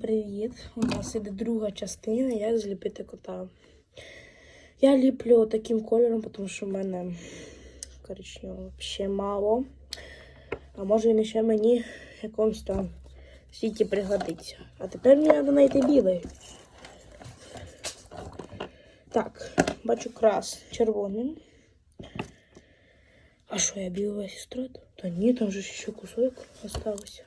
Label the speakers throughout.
Speaker 1: Привіт! У нас іде друга частина, як зліпити кота. Я ліплю таким кольором, тому що в мене коричневого ще мало. А може він ще мені в якомусь там світі пригодиться. А тепер мені треба знайти білий. Так, бачу крас червоним. А що, я білого сестра? Та ні, там же ще кусок осталось.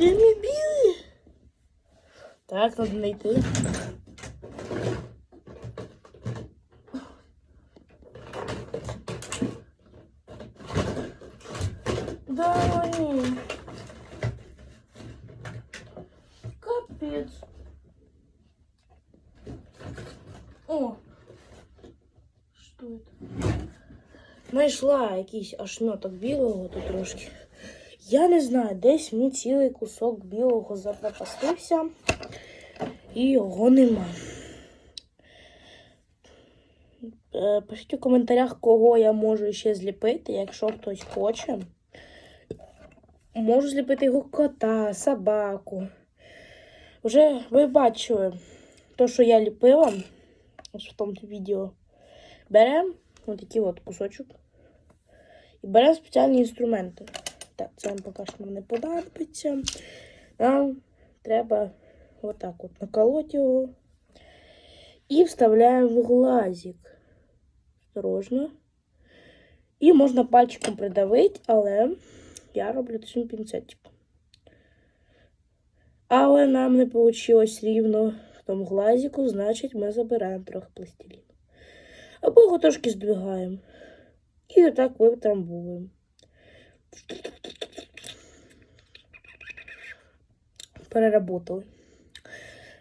Speaker 1: Де мій білий? Так, треба знайти. Да, ні. Капець. О! Що це? Знайшла якийсь ошметок білого тут трошки. Я не знаю, десь мені цілий кусок білого запропастився, і його нема. Е, Пишіть у коментарях, кого я можу ще зліпити, якщо хтось хоче. Можу зліпити його кота, собаку. Вже ви бачили те, що я ліпила ось в тому відео. Беремо такий от кусочок і беремо спеціальні інструменти. Так, це вам поки що не подобається. Нам треба отак от наколоти його. І вставляємо в глазик. Осторожно. І можна пальчиком придавити, але я роблю цим пінцетиком. Але нам не вийшло рівно в тому глазику, значить ми забираємо трохи пластиліну. Або його трошки здвигаємо. І отак витрамбовуємо. Переработали.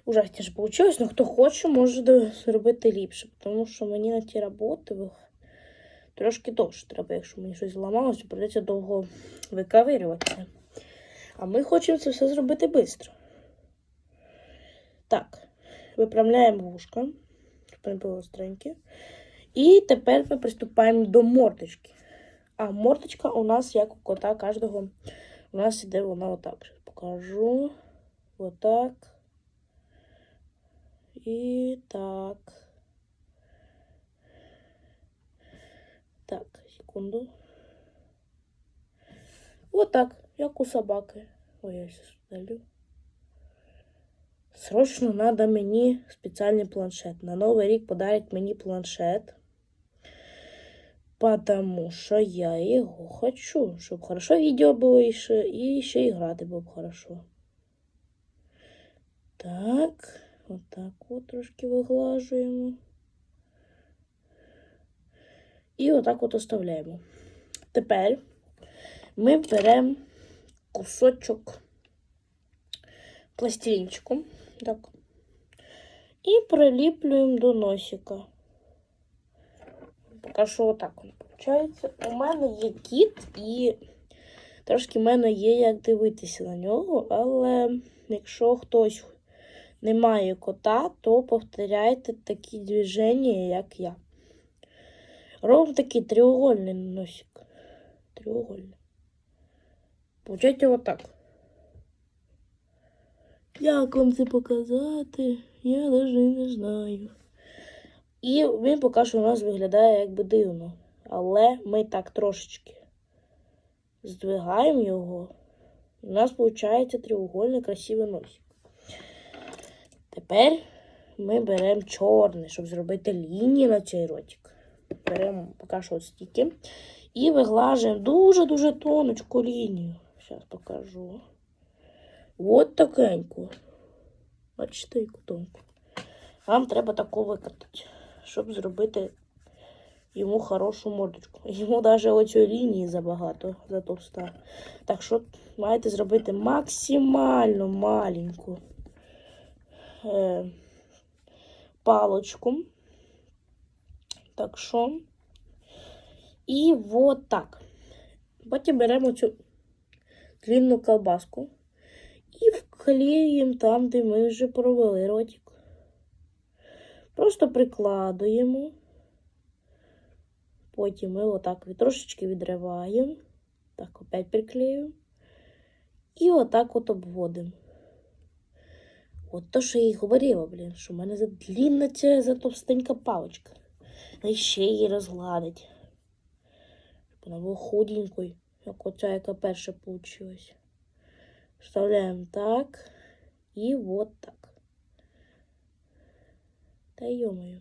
Speaker 1: Ужасніше вийшло, але хто хоче, може зробити ліпше, тому що мені на ті роботи трошки довше треба, якщо мені щось зламалося, придеться довго викавирюватися. А ми хочемо це все зробити швидко. Так, виправляємо вушка, остреньке. І тепер ми приступаємо до мордочки. А мордочка у нас, як у кота кожного, у нас іде вона отак. Покажу. Отак. І так. Так, секунду. Отак, як у собаки. Ой, я сейчас удалю. Срочно надо мені спеціальний планшет. На Новий рік подарять мені планшет. Потому що я його хочу, щоб хорошо відео було і ще, і ще і грати було б хорошо. Так, отак от трошки виглажуємо. І отак от оставляємо. Тепер ми беремо кусочок пластилінчику. Так. І приліплюємо до носика. Поки що отак виходить. У мене є кіт, і трошки в мене є як дивитися на нього, але якщо хтось не має кота, то повторяйте такі движення, як я. Ровно такий треугольний носик. Треугольний. Получайте отак. Як вам це показати? Я навіть не знаю. І він поки що у нас виглядає якби дивно. Але ми так трошечки здвигаємо його. У нас виходить треугольний красивий носик. Тепер ми беремо чорний, щоб зробити лінії на цей ротик. Беремо поки що стільки. І виглажуємо дуже-дуже тоночку лінію. Зараз покажу. От такеньку. Бачите, яку тонку. Вам треба таку викатати, щоб зробити йому хорошу мордочку. Йому навіть оцієї лінії забагато, за товста. Так що маєте зробити максимально маленьку е, палочку. Так що. І вот так. Потім беремо цю длинну колбаску і вклеюємо там, де ми вже провели ротик. Просто прикладуємо. Потім ми отак трошечки відриваємо. Так, опять приклею. І отак от обводимо. От то, що я й говорила, блін, що в мене задлінна ця затовстенька паличка. Та й ще її розгладить. Щоб вона була худенькою, як оця, яка перша получилась. Вставляємо так. І от так. Та йомою.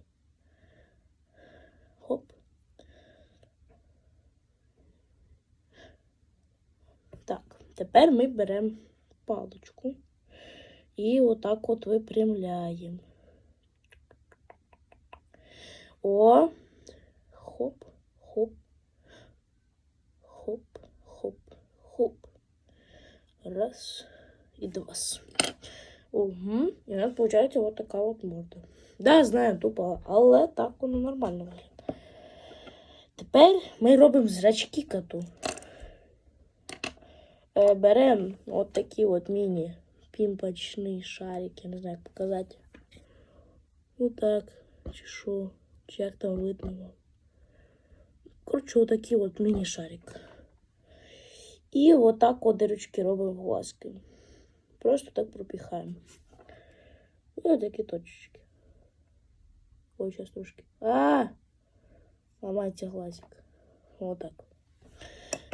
Speaker 1: Хоп. Так, тепер ми беремо паличку і отак от випрямляємо. О, хоп, хоп, хоп, хоп, хоп. Раз і два. Угу. І у нас виходить от така от морда. Да, знаю, тупо, але так воно нормально виглядає. Тепер ми робимо зрачки коту. Е, беремо от такі от міні пімпочний шарик, не знаю, як показати. Отак. Чи що, чи як там видно. Коротше, отакий от міні-шарик. І отак от дирочки робимо глазки. Просто так пропіхаємо. І отакі точечки. Ой, зараз трошки. А! Ламається глазик. Отак.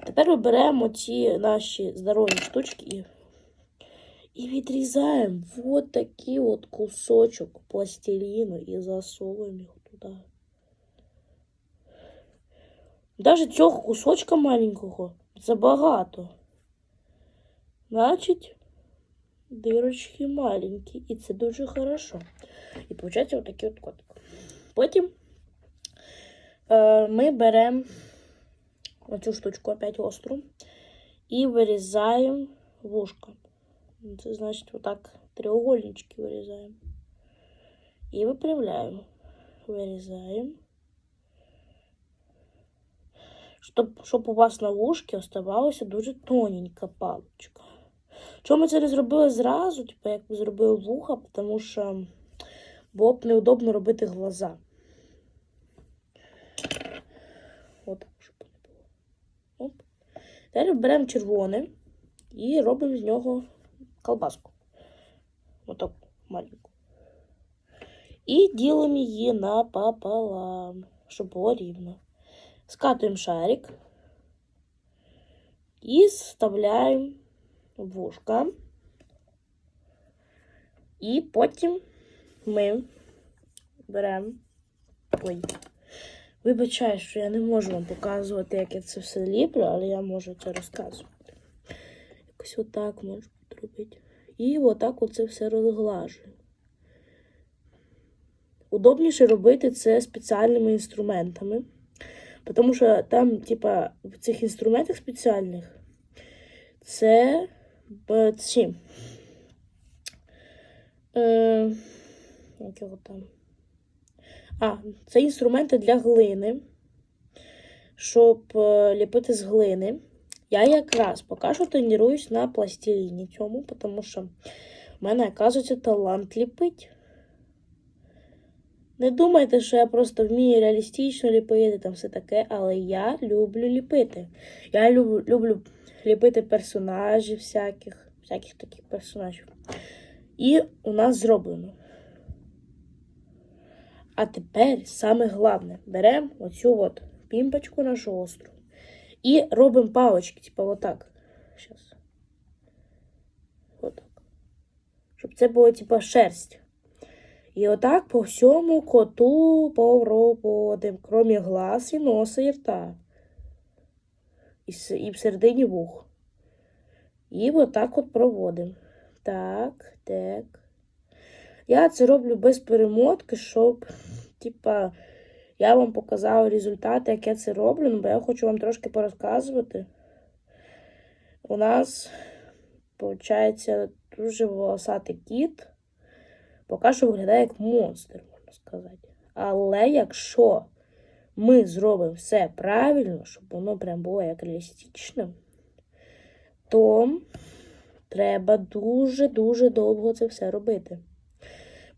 Speaker 1: Тепер ми беремо ці наші здорові штучки і, і відрізаємо вот такий от кусочок пластиліну і засовуємо його туди. Даже цього кусочка маленького забагато. Значить, дирочки маленькі, і це дуже хорошо. І виходить отакий от котик. Потім е, ми беремо оцю штучку опять остру і вирізаємо вушко. Це значить, отак треугольнички вирізаємо. І випрямляємо. Вирізаємо. Щоб, щоб у вас на вушки оставалася дуже тоненька паличка. Чому це не зробили зразу, типу, як зробили вуха, тому що було б неудобно робити глаза. От, щоб не було. Оп. Тепер беремо червоне і робимо з нього колбаску. Отак маленьку. І ділимо її напополам, щоб було рівно. Скатуємо шарик і вставляємо в вушка. І потім ми беремо. Ой. Вибачаю, що я не можу вам показувати, як я це все ліплю, але я можу це розказувати. Якось отак можу робити. І отак оце все розглажую. Удобніше робити це спеціальними інструментами. Тому що там, типа, в цих інструментах спеціальних це ці. Е, як його там? А, це інструменти для глини, щоб е, ліпити з глини. Я якраз поки що тренуюсь на пластиліні цьому, тому що в мене, оказується, талант ліпить. Не думайте, що я просто вмію реалістично ліпити там все таке, але я люблю ліпити. Я люблю, люблю ліпити персонажів всяких, всяких таких персонажів. І у нас зроблено. А тепер саме головне, беремо оцю от пімпочку нашу остру і робимо палочки, типу отак. Зараз. Отак. Щоб це було, типу, шерсть. І отак по всьому коту проводимо, крім глаз і носа і рта. І, і всередині вух. І отак от проводимо. Так, так. Я це роблю без перемотки, щоб, типа, я вам показала результати, як я це роблю, ну, бо я хочу вам трошки порозказувати. У нас, виходить, дуже волосатий кіт. Поки що виглядає як монстр, можна сказати. Але якщо ми зробимо все правильно, щоб воно прям було як реалістичне, то треба дуже-дуже довго це все робити.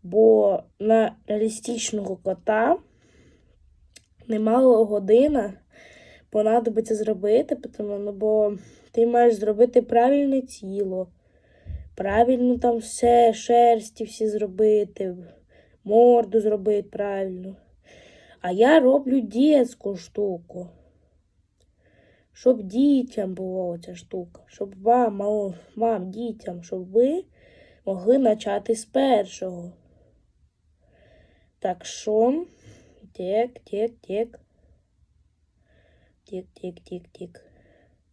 Speaker 1: Бо на реалістичного кота немало година понадобиться зробити, тому, ну, бо ти маєш зробити правильне тіло, правильно там все, шерсті всі зробити, морду зробити правильно. А я роблю дітську штуку. Щоб дітям була ця штука, щоб вам, вам, дітям, щоб ви могли почати з першого. Так що, тік, тік, тік. Тік, тік, тік, тік.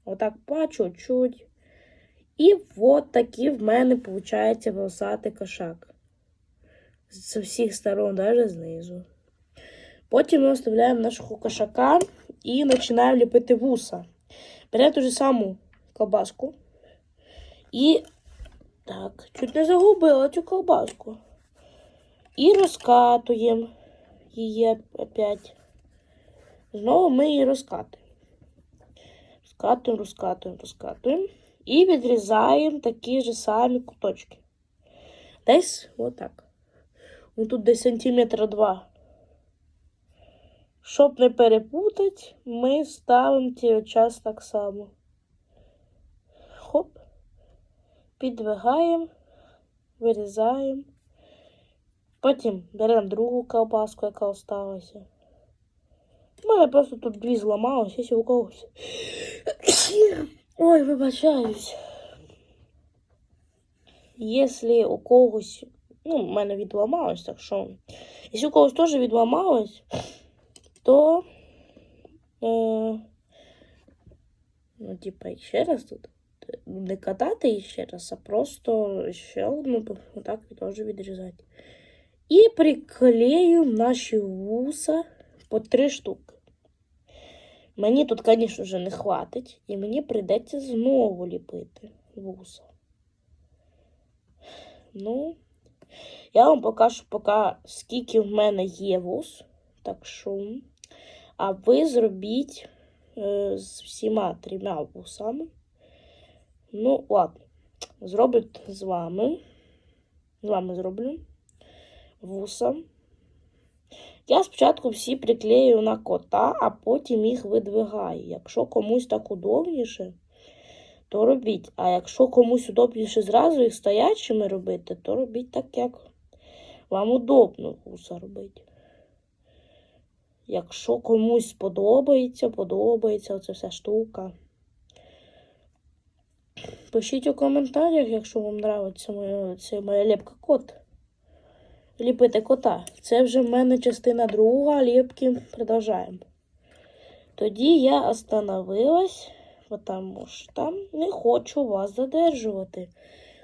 Speaker 1: Отак по чуть-чуть. І от такий в мене виходить волосатий кошак. З всіх сторон, навіть знизу. Потім ми оставляємо нашого кошака і починаємо ліпити вуса. Беремо ту ж саму колбаску. І так, чуть не загубила цю колбаску. І розкатуємо її опять. Знову ми її розкатуємо. Розкатуємо, розкатуємо, розкатуємо. І відрізаємо такі ж самі куточки. Десь отак. Ну тут десь сантиметра два. Щоб не перепутати, ми ставимо цей час так само. Хоп. Підвигаємо, вирізаємо. Потім беремо другу колбаску, яка осталася. У мене просто тут дві зламалось, якщо у когось. Ой, вибачаюсь. Якщо у когось. Ну, в мене відламалось, так що. Якщо у когось теж відламалось, то. Е, ну, типа, ще раз тут. Не катати ще раз, а просто ще одну отак теж відрізати. І приклею наші вуса по три штуки. Мені тут, звісно, вже не хватить, і мені прийдеться знову ліпити вуса. Ну, я вам покажу поки, скільки в мене є вус. Так що, а ви зробіть е, з всіма трьома вусами. Ну, ладно, зроблю з вами. З вами зроблю вуса. Я спочатку всі приклею на кота, а потім їх видвигаю. Якщо комусь так удобніше, то робіть. А якщо комусь удобніше зразу їх стоячими робити, то робіть так, як вам удобно вуса робити. Якщо комусь сподобається, подобається оця вся штука. Пишіть у коментарях, якщо вам подобається моя, моя лепка кот. Ліпити кота. Це вже в мене частина друга, ліпки продовжаємо. Тоді я остановилась, тому що не хочу вас задержувати.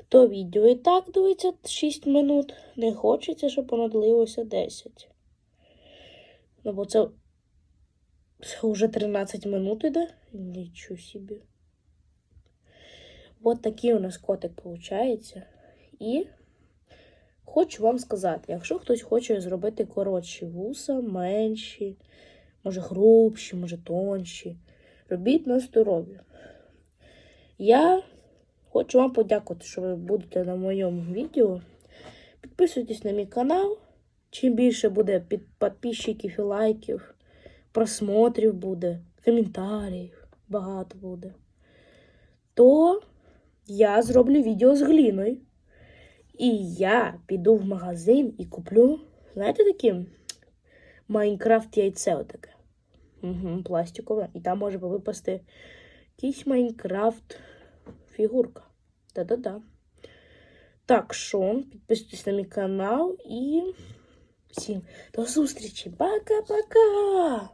Speaker 1: То відео і так дивиться 6 минут. Не хочеться, щоб воно длилося 10. Ну, бо це, вже 13 минут іде. Нічого собі. От такий у нас котик виходить. І хочу вам сказати, якщо хтось хоче зробити коротші вуса, менші, може грубші, може тонші, робіть на здоров'я. Я хочу вам подякувати, що ви будете на моєму відео. Підписуйтесь на мій канал. Чим більше буде під підписчиків і лайків, просмотрів буде, коментарів багато буде, то я зроблю відео з гліною. І я піду в магазин і куплю, знаєте, таке Майнкрафт яйце отаке. Угу, пластикове. І там може випасти якийсь Майнкрафт фігурка. Да-да-да. Так що, підписуйтесь на мій канал і всім до зустрічі. Пока-пока!